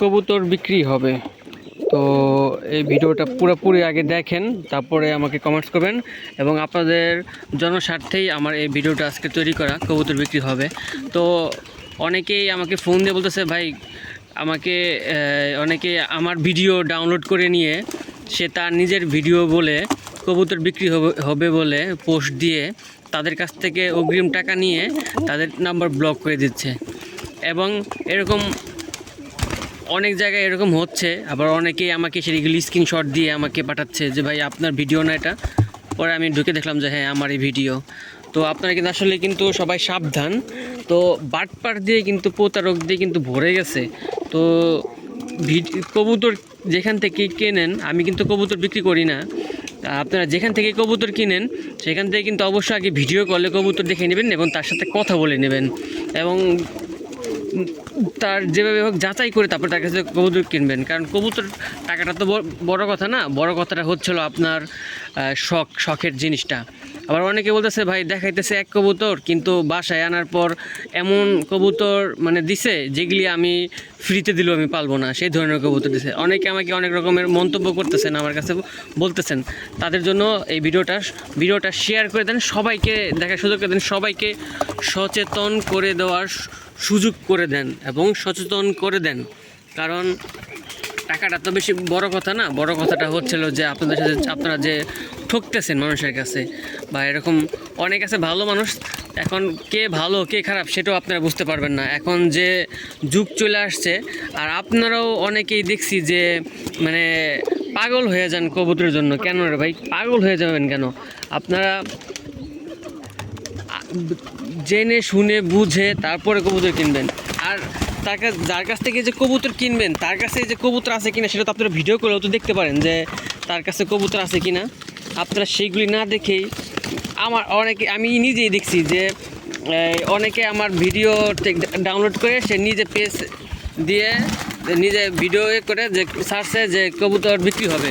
কবুতর বিক্রি হবে। তো এই ভিডিওটা পুরোপুরি আগে দেখেন, তারপরে আমাকে কমেন্টস করবেন এবং আপনাদের জনস্বার্থেই আমার এই ভিডিওটা আজকে তৈরি করা কবুতর বিক্রি হবে। তো অনেকেই আমাকে ফোন দিয়ে বলতেছে, ভাই, আমাকে অনেকে আমার ভিডিও ডাউনলোড করে নিয়ে সে তার নিজের ভিডিও বলে কবুতর বিক্রি হবে বলে পোস্ট দিয়ে তাদের কাছ থেকে অগ্রিম টাকা নিয়ে তাদের নাম্বার ব্লক করে দিচ্ছে। এবং এরকম অনেক জায়গায় এরকম হচ্ছে, আবার অনেকেই আমাকে সেগুলি স্ক্রিনশট দিয়ে আমাকে পাঠাচ্ছে যে, ভাই, আপনার ভিডিও না এটা? পরে আমি ঢুকে দেখলাম যে হ্যাঁ আমার এই ভিডিও তো আপনারা কিন্তু আসলে কিন্তু সবাই সাবধান। তো বাটপার দিয়ে কিন্তু প্রতারক দিয়ে কিন্তু ভরে গেছে। তো কবুতর যেখান থেকে কেনেন, আমি কিন্তু কবুতর বিক্রি করি না। আপনারা যেখান থেকে কবুতর কিনেন, সেখান থেকে কিন্তু অবশ্যই আগে ভিডিও কলে কবুতর দেখে নেবেন এবং তার সাথে কথা বলে নেবেন। এবং তার যেভাবে হোক যাচাই করে তারপর তার কাছে কবুতর কিনবেন। কারণ কবুতর টাকাটা তো বড়- কথা না, বড় কথাটা হচ্ছিল আপনার শখ, শখের জিনিসটা। আবার অনেকে বলতেছে, ভাই, দেখাইতেছে এক কবুতর, কিন্তু বাসায় আনার পর এমন কবুতর মানে দিছে যেগুলি আমি ফ্রিতে দিলেও আমি পালবো না, সেই ধরনের কবুতর দিছে। অনেকে আমাকে অনেক রকমের মন্তব্য করতেছেন, আমার কাছে বলতেছেন। তাদের জন্য এই ভিডিওটা ভিডিওটা শেয়ার করে দেন, সবাইকে দেখার সুযোগ করে দেন, সবাইকে সচেতন করে দেওয়ার সুযোগ করে দেন। এবং সচেতন করে দেন। কারণ টাকাটা তো বেশি বড় কথা না। বড় কথাটা হচ্ছিল যে আপনাদের সাথে আপনারা যে ঠকতেছেন মানুষের কাছে বা এরকম অনেক আছে ভালো মানুষ, এখন কে ভালো, কে খারাপ সেটাও আপনারা বুঝতে পারবেন না। এখন যে যুগ চলে আসছে, আর আপনারাও অনেকেই দেখছি যে মানে পাগল হয়ে যান কবুতরের জন্য। কেন রে ভাই? পাগল হয়ে যাবেন কেন? আপনারা জেনে শুনে বুঝে তারপরে কবুতর কিনবেন। আর তার কাছ যার কাছ থেকে যে কবুতর কিনবেন, তার কাছে যে কবুতর আছে কিনা সেটা তো আপনারা ভিডিও করেও তো দেখতে পারেন যে তার কাছে কবুতর আছে কিনা। আপনারা সেইগুলি না দেখেই আমার অনেকে আমি নিজেই দেখছি যে অনেকে আমার ভিডিও ডাউনলোড করে সে নিজে পেজ দিয়ে নিজে ভিডিও করে যে সার্চে যে কবুতর বিক্রি হবে।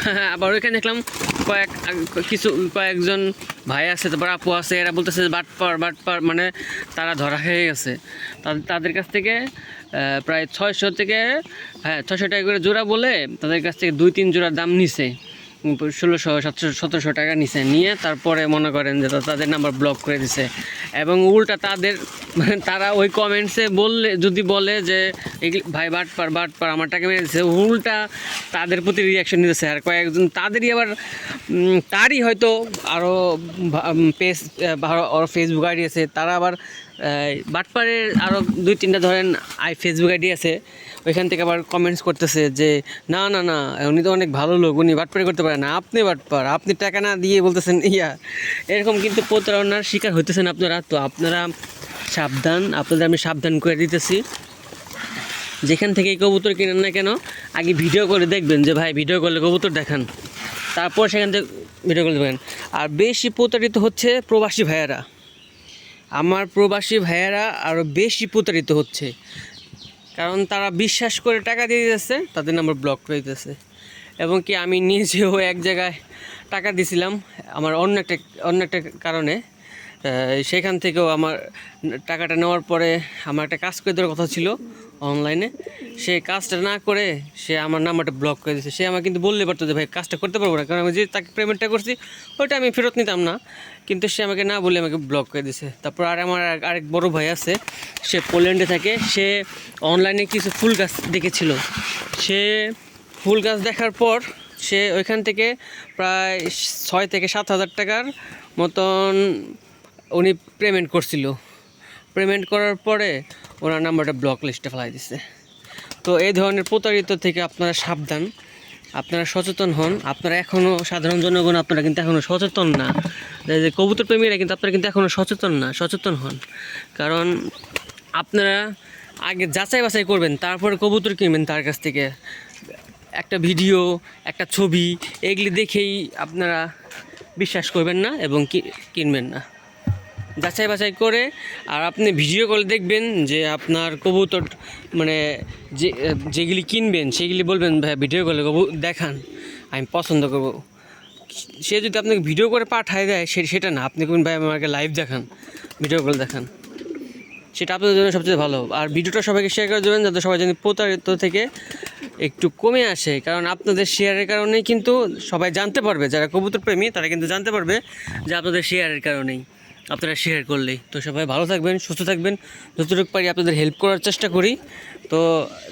আবার ওইখানে দেখলাম কয়েক, কিছু, কয়েকজন ভাই আছে, তারপর আপু আছে, এরা বলতেছে যে বাটপার বাটপার মানে তারা ধরা হয়ে গেছে। তাদের কাছ থেকে প্রায় ছয়শো থেকে হ্যাঁ ছয়শো টাকা করে জোড়া বলে তাদের কাছ থেকে দুই, তিন জোড়া দাম নিছে। ষোলোশো সাতশো সতেরোশো টাকা নিছে, নিয়ে তারপরে মনে করেন যে তাদের নাম্বার ব্লক করে দিছে। এবং উল্টা তাদের মানে তারা ওই কমেন্টসে বললে, যদি বলে যে ভাই বাটপার বাটপার আমার টাকা মেরে দিচ্ছে উল্টা তাদের প্রতি রিয়াকশন নিতেছে। আর কয়েকজন, তাদেরই আবার তারই হয়তো আরও পেজ ওর ফেসবুক আইডি আছে, তারা আবার এই, বাটপারের আরও দুই তিনটা ধরেন আই ফেসবুক আইডি আছে ওইখান থেকে আবার কমেন্টস করতেছে যে না না না উনি তো অনেক ভালো লোক উনি বাটপারি করতে পারেন না আপনি বাটপার আপনি টাকা না দিয়ে বলতেছেন ইয়া। এরকম কিন্তু প্রতারণার শিকার হইতেছেন আপনারা তো আপনারা সাবধান আপনাদের আমি সাবধান করে দিতেছি। যেখান থেকে কবুতর কিনেন না কেন আগে ভিডিও করে দেখবেন যে ভাই ভিডিও করলে কবুতর দেখান। তারপর সেখান থেকে ভিডিও করে দেখবেন। আর বেশি প্রতারিত হচ্ছে প্রবাসী ভাইয়েরা। আমার প্রবাসী ভাইয়েরা আরও বেশি প্রতারিত হচ্ছে। কারণ তারা বিশ্বাস করে টাকা দিয়ে দিতেছে, তাদের নাম্বার ব্লক করে দিতেছে। এবং কি আমি নিজেও এক জায়গায় টাকা দিছিলাম, আমার অন্য একটা অন্য একটা কারণে। সেখান থেকেও আমার টাকাটা নেওয়ার পরে আমার একটা কাজ করে দেওয়ার কথা ছিল অনলাইনে। সে কাজটা না করে সে আমার নাম্বারটা ব্লক করে দিয়েছে। সে আমাকে কিন্তু বললে পারতো যে, ভাই, কাজটা করতে পারব না। কারণ আমি যে তাকে পেমেন্টটা করছি, ওইটা আমি ফেরত নিতাম না। কিন্তু সে আমাকে না বলে আমাকে ব্লক করে দিয়েছে। তারপর আর আমার আর- আরেক বড় ভাই আছে, সে পোল্যান্ডে থাকে। সে অনলাইনে কিছু ফুল গাছ দেখেছিল। সে ফুল গাছ দেখার পর সে ওইখান থেকে প্রায় ছয় থেকে সাত হাজার টাকার মতন উনি পেমেন্ট করছিল। পেমেন্ট করার পরে ওনার নাম্বারটা ব্লক লিস্টে ফেলাই দিছে। তো এই ধরনের প্রতারিত থেকে আপনারা সাবধান। আপনারা সচেতন হন। আপনারা এখনও সাধারণ জনগণ, আপনারা কিন্তু এখনও সচেতন না। যে কবুতর প্রেমীরা কিন্তু আপনারা কিন্তু এখনও সচেতন না, সচেতন হন। কারণ আপনারা আগে যাচাই বাছাই করবেন, তারপরে কবুতর কিনবেন তার কাছ থেকে। একটা ভিডিও, একটা ছবি, এগুলি দেখেই আপনারা বিশ্বাস করবেন না এবং কিনবেন না। যাচাই বাছাই করে আর আপনি ভিডিও কলে দেখবেন যে আপনার কবুতর মানে যে, যেগুলি কিনবেন, সেগুলি বলবেন, ভাই ভিডিও কলে কবু দেখান, আমি পছন্দ করব। সে যদি আপনাকে ভিডিও করে পাঠায় দেয়, সে, সেটা না। আপনি কোন ভাই, আমাকে লাইভ দেখান ভিডিও কল দেখান। সেটা আপনাদের জন্য সবচেয়ে ভালো। আর ভিডিওটা সবাইকে শেয়ার করে দেবেন, যাতে সবাই যেন প্রতারিত থেকে একটু কমে আসে। কারণ আপনাদের শেয়ারের কারণেই কিন্তু সবাই জানতে পারবে, যারা কবুতর প্রেমী, তারা কিন্তু জানতে পারবে যে আপনাদের শেয়ারের কারণেই। আপনারা শেয়ার করলেই। তো সবাই ভালো থাকবেন, সুস্থ থাকবেন। যতটুকু পারি আপনাদের হেল্প করার চেষ্টা করি। তো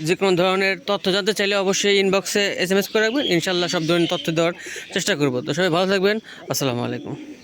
যে কোনো ধরনের তথ্য জানতে চাইলে অবশ্যই ইনবক্সে এস এম এস করে রাখবেন। ইনশাল্লাহ সব ধরনের তথ্য দেওয়ার চেষ্টা করব। তো সবাই ভালো থাকবেন। আসসালামু আলাইকুম।